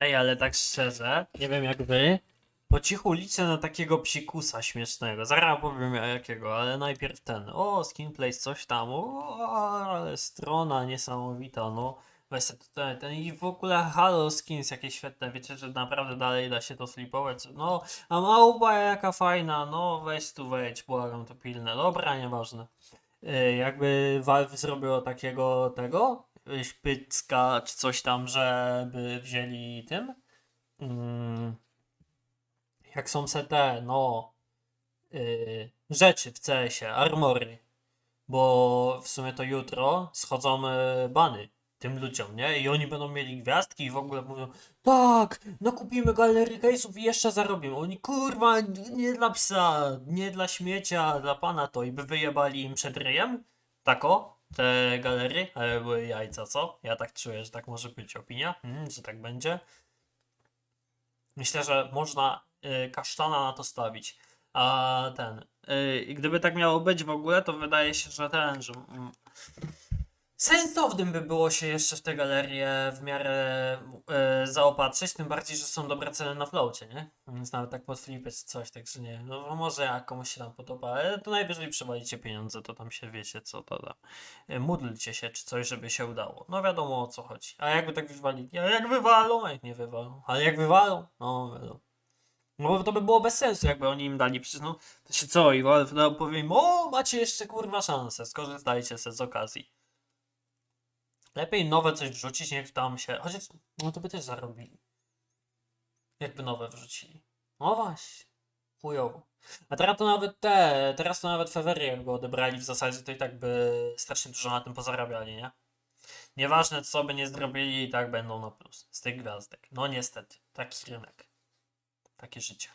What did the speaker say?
Ej, ale tak szczerze, nie wiem jak wy, po cichu liczę na takiego psikusa śmiesznego. Zaraz powiem jakiego, ale najpierw ten. O, skinplace, coś tam. O, ale strona niesamowita, no. Weź tutaj ten i w ogóle Halo Skins jakieś świetne, wiecie, że naprawdę dalej da się to flipować. No, a małpa jaka fajna, no weź tu wejdź, błagam, to pilne. Dobra, nieważne. Jakby Valve zrobiło takiego tego, szpycka czy coś tam, żeby wzięli tym. Mm, jak są te, no, y, rzeczy w CS-ie, armory. Bo w sumie to jutro schodzą y, bany tym ludziom, nie? I oni będą mieli gwiazdki i w ogóle mówią, tak, no kupimy galerii case'ów i jeszcze zarobimy. Oni, kurwa, nie dla psa, nie dla śmiecia, dla pana to. I by wyjebali im przed ryjem, tako, te galerie, ale były jajca, co? Ja tak czuję, że tak może być opinia, mm, że tak będzie. Myślę, że można y, kasztana na to stawić. A ten, y, gdyby tak miało być w ogóle, to wydaje się, że ten, że mm, sensownym by było się jeszcze w te galerie w miarę y, zaopatrzyć, tym bardziej, że są dobre ceny na floacie, nie? Więc nawet tak pod flipy czy coś, także nie No no może jak komuś się tam podoba, ale to najwyżej przewalicie pieniądze, to tam się wiecie co to da. Y, Módlcie się czy coś, żeby się udało. No wiadomo o co chodzi. A jakby tak wywalili? A jak wywalą? A jak nie wywalą? Ale jak wywalą? No wiadomo. No bo to by było bez sensu, jakby oni im dali, przecież no, to się co, i no, powie im, o, macie jeszcze kurwa szansę, skorzystajcie se z okazji. Lepiej nowe coś wrzucić, niech tam się, chociaż, no to by też zarobili. Jakby nowe wrzucili. No właśnie, chujowo. A teraz to nawet te, teraz to nawet Fevery jakby odebrali w zasadzie, to i tak by strasznie dużo na tym pozarabiali, nie? Nieważne co by nie zrobili, i tak będą na plus z tych gwiazdek. No niestety, taki rynek. Takie życie.